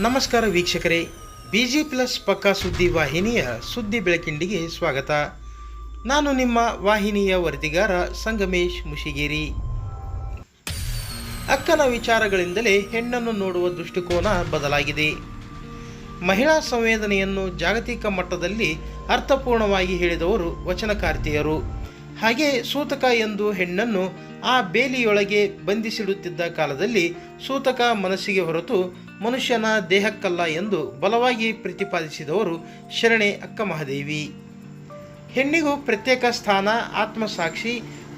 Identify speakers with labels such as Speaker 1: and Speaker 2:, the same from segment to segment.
Speaker 1: ನಮಸ್ಕಾರ ವೀಕ್ಷಕರೇ B G plus ಪಕ್ಕಾ ಸುದ್ದಿ ವಾಹಿನಿಯ ಸುದ್ದಿ ಬೆಳಕಿಂಡಿಗೆ ಸ್ವಾಗತ. ನಾನು ನಿಮ್ಮ ವಾಹಿನಿಯ ವರದಿಗಾರ ಸಂಗಮೇಶ್ ಮುಷಿಗೇರಿ. ಅಕ್ಕನ ವಿಚಾರಗಳಿಂದಲೇ ಹೆಣ್ಣನ್ನು ನೋಡುವ ದೃಷ್ಟಿಕೋನ ಬದಲಾಗಿದೆ. ಮಹಿಳಾ ಸಂವೇದನೆಯನ್ನು ಜಾಗತಿಕ ಮಟ್ಟದಲ್ಲಿ ಅರ್ಥಪೂರ್ಣವಾಗಿ ಹೇಳಿದವರು ವಚನಕಾರ್ತಿಯರು. ಹಾಗೆ ಸೂತಕ ಎಂದು ಹೆಣ್ಣನ್ನು ಆ ಬೇಲಿಯೊಳಗೆ ಬಂಧಿಸಿಡುತ್ತಿದ್ದ ಕಾಲದಲ್ಲಿ ಸೂತಕ ಮನಸ್ಸಿಗೆ ಹೊರತು ಮನುಷ್ಯನ ದೇಹಕ್ಕಲ್ಲ ಎಂದು ಬಲವಾಗಿ ಪ್ರತಿಪಾದಿಸಿದವರು ಶರಣೆ ಅಕ್ಕ ಮಹಾದೇವಿ ಹೆಣ್ಣಿಗೂ ಪ್ರತ್ಯೇಕ ಸ್ಥಾನ, ಆತ್ಮಸಾಕ್ಷಿ,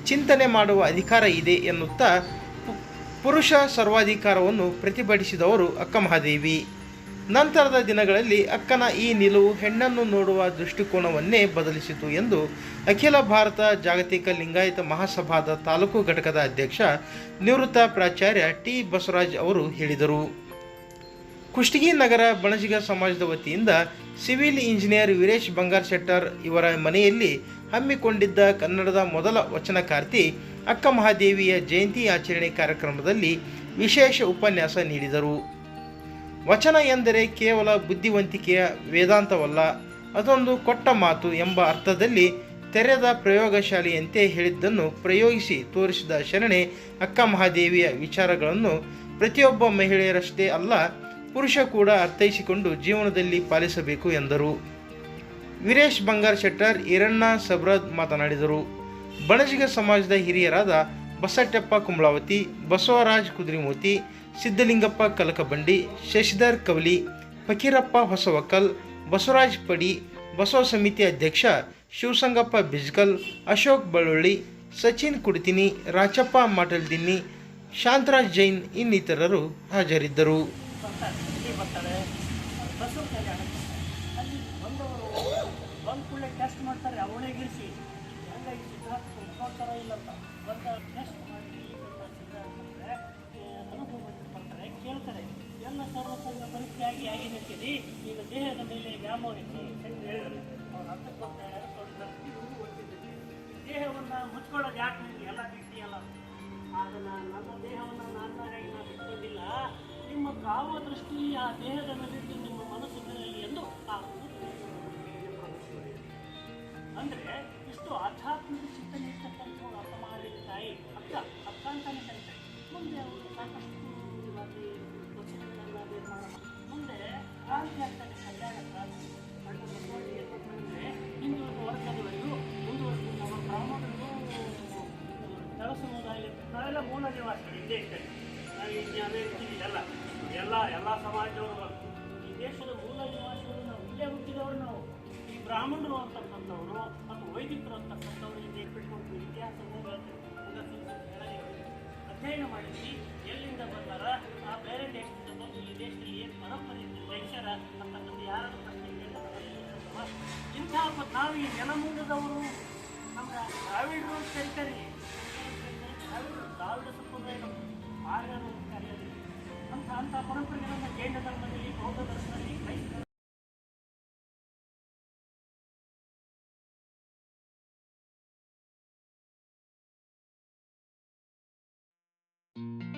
Speaker 1: ಚಿಂತನೆ ಮಾಡುವ ಅಧಿಕಾರ ಇದೆ ಎನ್ನುತ್ತಾ ಪುರುಷ ಸರ್ವಾಧಿಕಾರವನ್ನು ಪ್ರತಿಭಟಿಸಿದವರು ಅಕ್ಕ ಮಹಾದೇವಿ ನಂತರದ ದಿನಗಳಲ್ಲಿ ಅಕ್ಕನ ಈ ನಿಲುವು ಹೆಣ್ಣನ್ನು ನೋಡುವ ದೃಷ್ಟಿಕೋನವನ್ನೇ ಬದಲಿಸಿತು ಎಂದು ಅಖಿಲ ಭಾರತ ಜಾಗತಿಕ ಲಿಂಗಾಯತ ಮಹಾಸಭಾದ ತಾಲೂಕು ಘಟಕದ ಅಧ್ಯಕ್ಷ ನಿವೃತ್ತ ಪ್ರಾಚಾರ್ಯ ಟಿ ಬಸವರಾಜ್ ಅವರು ಹೇಳಿದರು. ಕುಷ್ಟಗಿ ನಗರ ಬಣಜಿಗ ಸಮಾಜದ ವತಿಯಿಂದ ಸಿವಿಲ್ ಇಂಜಿನಿಯರ್ ವೀರೇಶ್ ಬಂಗಾರ್ ಶೆಟ್ಟರ್ ಇವರ ಮನೆಯಲ್ಲಿ ಹಮ್ಮಿಕೊಂಡಿದ್ದ ಕನ್ನಡದ ಮೊದಲ ವಚನಕಾರ್ತಿ ಅಕ್ಕ ಮಹಾದೇವಿಯ ಜಯಂತಿ ಆಚರಣೆ ಕಾರ್ಯಕ್ರಮದಲ್ಲಿ ವಿಶೇಷ ಉಪನ್ಯಾಸ ನೀಡಿದರು. ವಚನ ಎಂದರೆ ಕೇವಲ ಬುದ್ಧಿವಂತಿಕೆಯ ವೇದಾಂತವಲ್ಲ, ಅದೊಂದು ಕೊಟ್ಟ ಮಾತು ಎಂಬ ಅರ್ಥದಲ್ಲಿ ತೆರೆದ ಪ್ರಯೋಗಶಾಲೆಯಂತೆ ಹೇಳಿದ್ದನ್ನು ಪ್ರಯೋಗಿಸಿ ತೋರಿಸಿದ ಶರಣೆ ಅಕ್ಕ ಮಹಾದೇವಿಯ ವಿಚಾರಗಳನ್ನು ಪ್ರತಿಯೊಬ್ಬ ಮಹಿಳೆಯರಷ್ಟೇ ಅಲ್ಲ ಪುರುಷ ಕೂಡ ಅರ್ಥೈಸಿಕೊಂಡು ಜೀವನದಲ್ಲಿ ಪಾಲಿಸಬೇಕು ಎಂದರು. ವೀರೇಶ್ ಬಂಗಾರ್ ಶೆಟ್ಟರ್ ಈರಣ್ಣ ಸಬ್ರದ್ ಮಾತನಾಡಿದರು. ಬಣಜಿಗ ಸಮಾಜದ ಹಿರಿಯರಾದ ಬಸಟ್ಟಪ್ಪ ಕುಂಬಳಾವತಿ, ಬಸವರಾಜ್ ಕುದ್ರಿಮೂರ್ತಿ ಸಿದ್ದಲಿಂಗಪ್ಪ ಕಲಕಬಂಡಿ, ಶಶಿಧರ್ ಕವಲಿ, ಫಕೀರಪ್ಪ ಹೊಸವಕಲ್ ಬಸವರಾಜ್ ಪಡಿ, ಬಸವ ಸಮಿತಿ ಅಧ್ಯಕ್ಷ ಶಿವಸಂಗಪ್ಪ ಬಿಜ್ಕಲ್ ಅಶೋಕ್ ಬಳ್ಳುಳ್ಳಿ, ಸಚಿನ್ ಕುಡಿತಿನಿ, ರಾಚಪ್ಪ ಮಾಟಲ್ದಿನ್ನಿ, ಶಾಂತರಾಜ್ ಜೈನ್ ಇನ್ನಿತರರು ಹಾಜರಿದ್ದರು.
Speaker 2: ಇಲ್ಲಿ ಬಸ್ಸು ಬಸ್ಸು ಕೈಗಾಡ ಅಲ್ಲಿ ಬಂದವರು ಬಂದ ಕೂಡಲೇ ಟೆಸ್ಟ್ ಮಾಡ್ತಾರೆ. ಅವಳೇ ಗಿರಿಸಿ. ಹಂಗಾಗಿ ಸಿದ್ಧಾರ್ಥ ಒಪ್ಕೊಳ್ತಾರ ಇಲ್ಲ ಅಂತ. ಬಂದ ಟೆಸ್ಟ್ ಮಾಡಿ ಸಿದ್ಧಾರ್ಥಂದ್ರೆ ಅನುಭವ ಬರ್ತಾರೆ. ಕೇಳ್ತಾರೆ. ಎಲ್ಲ ಸರ್ವಸಂಗ ಪರೀಕ್ಷೆಯಾಗಿ ಆಗಿ ನಿಂತಿದೆ. ಈಗ ದೇಹದ ಮೇಲೆ ವ್ಯಾಮೋಹ ಇತ್ತು ಅಂತ ಹೇಳಿದ್ರು. ಅವ್ರು ಅರ್ಥಕ್ಕೆ ಬರ್ತಾರೆ ದೇಹವನ್ನು ಮುಚ್ಕೊಳ್ಳೋದು ಯಾಕೆ ನಿಮಗೆ? ಎಲ್ಲ ಬಿಟ್ಟಿಯಲ್ಲ ಅದನ್ನ ನನ್ನ ದೇಹವನ್ನು ಕಾವ ದೃಷ್ಟಿ ಆ ದೇಹದ ಮೇಲಿಟ್ಟು ನಿಮ್ಮ ಮನಸ್ಸಿನಲ್ಲಿ ಎಂದು ಅಂದರೆ, ಇಷ್ಟು ಆಧ್ಯಾತ್ಮಿಕ ಚಿಂತನೆ ಅರ್ಥ ಮಾಡಿದ ತಾಯಿ ಅಕ್ಕ ಅಕ್ಕ ಅಂತಾನೆ ಕರಿತಾರೆ ಮುಂದೆ ಅವರು ಸಾಕಷ್ಟು ವಚನಗಳನ್ನ ನಿರ್ಮಾಣ ಮಾಡಿ ಮುಂದೆ ಕ್ರಾಂತಿ ಆಗ್ತಾನೆ ಕಲ್ಯಾಣ ಕ್ರಾಂತಿ. ಅಣ್ಣ ಏನು ಮಾಡಿದ್ರೆ ಹಿಂದುಳಿದ ವರ್ಗದವರಿಗೂ ಮುಂದುವರೆದು ನಮ್ಮ ಬ್ರಾಹ್ಮಣರಿಗೂ ಸಮುದಾಯ ಮೂಲ ನಿವಾಸಿಗಳು ಇದೇ ಇದ್ದೇವೆ ನಾವು ಈ ಅಮೇರಿಕದಲ್ಲಿ ಎಲ್ಲ ಎಲ್ಲ ಸಮಾಜದವರು ಈ ದೇಶದ ಮೂಲ ನಿವಾಸಿಗಳು ನಾವು ಇಲ್ಲೇ ಹುಟ್ಟಿದವರು ನಾವು. ಈ ಬ್ರಾಹ್ಮಣರು ಅಂತಕ್ಕಂಥವ್ರು ಮತ್ತು ವೈದಿಕರು ಅಂತಕ್ಕಂಥವ್ರು ಇಲ್ಲಿ ಬಿಟ್ಕೊಂಡು ಇತಿಹಾಸ ಅಧ್ಯಯನ ಮಾಡಿದ್ವಿ. ಎಲ್ಲಿಂದ ಬಂದಾರ? ಆ ಬೇರೆ ದೇಶದಿಂದ ಬಂದು ಈ ದೇಶದಲ್ಲಿ ಏನು ಪರಂಪರೆ ವೈಶ್ಯರ ಅಂತಕ್ಕಂಥ ಯಾರು ಇಂಥ ನಾವು ಈ ನೆಲಮೂಲದವರು, ನಮ್ಮ ದ್ರಾವಿಡರು ಕರೀತಾರೆ. ದ್ರಾವಿಡ ಸಂಪ್ರದಾಯ ಆರ್ಯರು ಅಂತ ಕರೆಯೋದು ಅಂತ ಪರಂಪರೆಗಳನ್ನು ಜೈನ ಧರ್ಮದಲ್ಲಿ ಬೌದ್ಧ ಧರ್ಮದಲ್ಲಿ ಕ್ರೈಸ್ತ
Speaker 3: thank you.